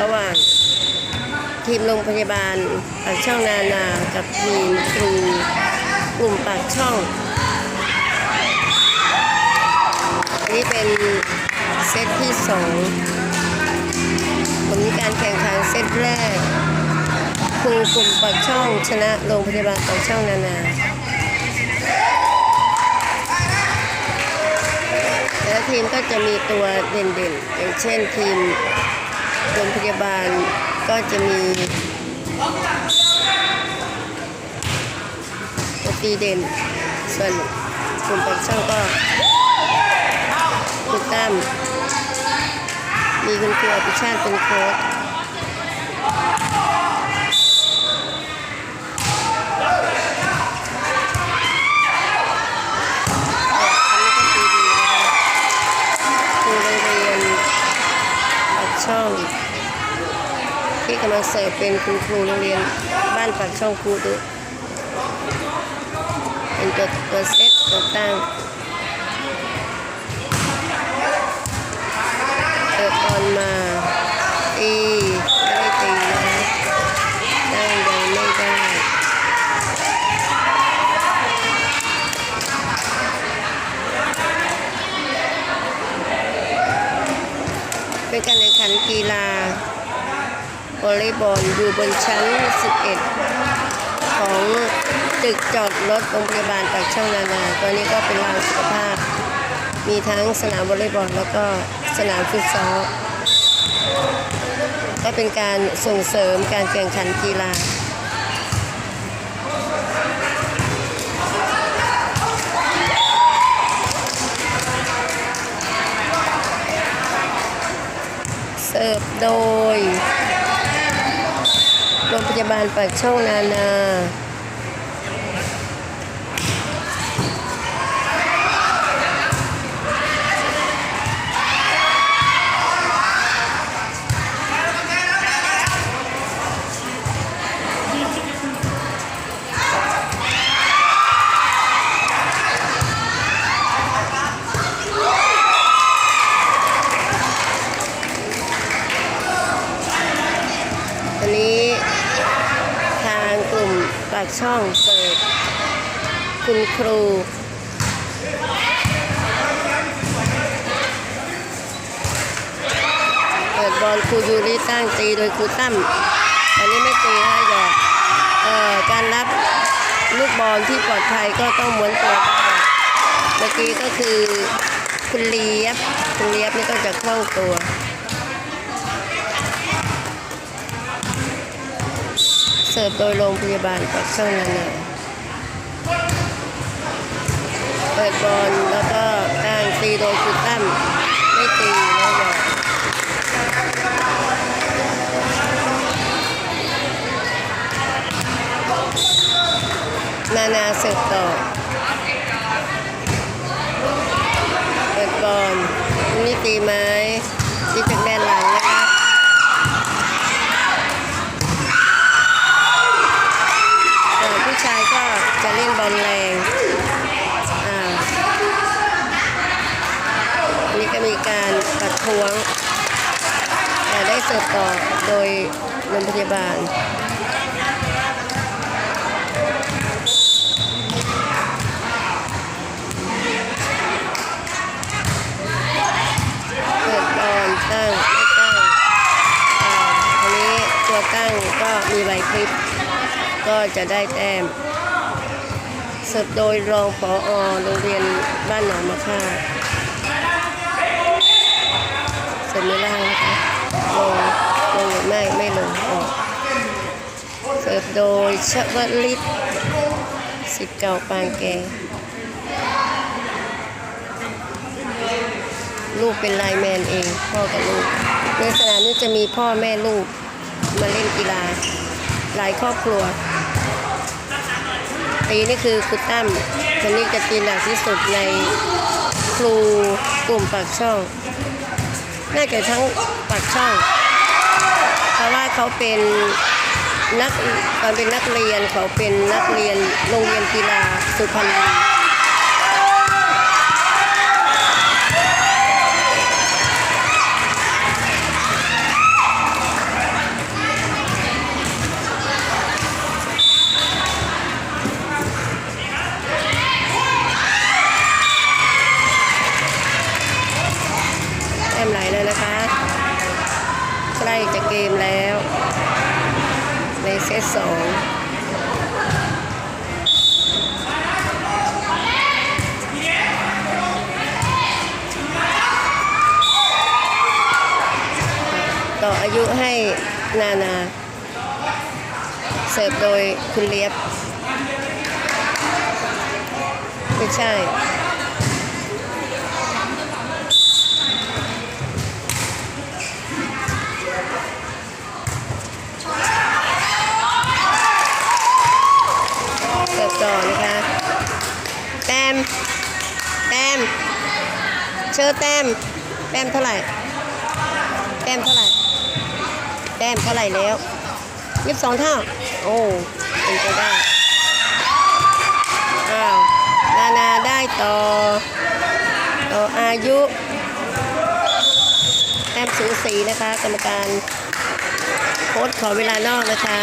ระหว่างทีมโรงพยาบาลปากช่องนานา กับทีมครูกลุ่มปากช่อง นี่เป็นเซตที่สองผลการแข่งขันเซตแรกครูกลุ่มปากช่องชนะโรงพยาบาลปากช่องนานาแต่ละทีมก็จะมีตัวเด่นๆ อย่างเช่นทีม โรงพยาบาลก็จะมีตัวตีเด่น ส่วนกลุ่มปากช่องก็คุณตั้มมีคุณครูอภิชาติเป็นโค้ชอันนี้ก็ตีดีนะคะครูโรงเรียนปากช่อง ที่กำลังเสิร์ฟเป็นคุณครูโรงเรียนบ้านปากช่องครูดุเป็นตัวตัวเซตตัวตั้งเปิดบอลมาตีไม่ได้ตีนะคะได้ยังไม่ได้เป็นการแข่งขันกีฬา วอลเลย์บอลอยู่บนชั้น 11 ของตึกจอดรถโรงพยาบาลปากช่องนานาตัวนี้ก็เป็นลานสุขภาพ มีทั้งสนามวอลเลย์บอลแล้วก็สนามฟุตซอลก็เป็นการส่งเสริมการแข่งขันกีฬาเสิร์ฟโดย พยาบาลปากช่องนานา วันนี้ทางกลุ่มปาก ช่องเปิด คุณครู เปิดบอลครูยูริตั้งตีโดยครูตั้มอันนี้ไม่ตีให้หยอกเอ่อการรับลูกบอลที่ปลอดภัยก็ต้องม้วนตัวได้เมื่อกี้ก็คือคุณเลียบ คุณเลียบนี่ก็จะคล่องตัว เสิร์ฟโดยโรงพยาบาลปากช่องนานาเปิดบอลแล้วก็ตั้งตีโดยคุณตั้มไม่ตีนะหยอกนานาเสิร์ฟต่อ เปิดบอลนี่ตีไหม ล่นบอลแรงอ่านนี้ก็มีการปัดท้วง แต่ได้เสิร์ฟต่อโดยโรงพยาบาลเปิดบอลตั้งไม่ตั้งอ่าอันนี้ตัวตั้งก็มีใบคลิป ก็จะได้แต้ม เสิร์ฟโดยรองผอโรงเรียนบ้านหนองมะค่าเสิร์ฟไม่ล่างนะคะลงลงไม่ไม่ลงออกเสิร์ฟโดยชวลิตสิทธิ์เก่าปางแกลูกเป็นไลแมนเอง พ่อกับลูก ในสนามนี้จะมีพ่อแม่ลูกมาเล่นกีฬา หลายครอบครัวีนี่คือครูตั้มคนนี้จะตีหนักที่สุดในครูกลุ่มปากช่อง น่าจะทั้งปากช่อง เพราะว่าเขาเป็นนักตอนเป็นนักเรียนเขาเป็นนักเรียนโรงเรียนกีฬาสุพรรณบุรี ล้จะเกมแล้ว ในเซตสองต่ออายุให้นานา เสิร์ฟโดยคุณเลียบ ไม่ใช่ เชิญแต้ม แต้มเท่าไหร่ แต้มเท่าไหร่ แต้มเท่าไหร่แล้วยี่สิบสองเท่า โอ้เป็นไปได้ อ้าว นานาได้ต่อ ต่ออายุ แต้มสูสีนะคะ กรรมการโค้ชขอเวลานอกนะคะ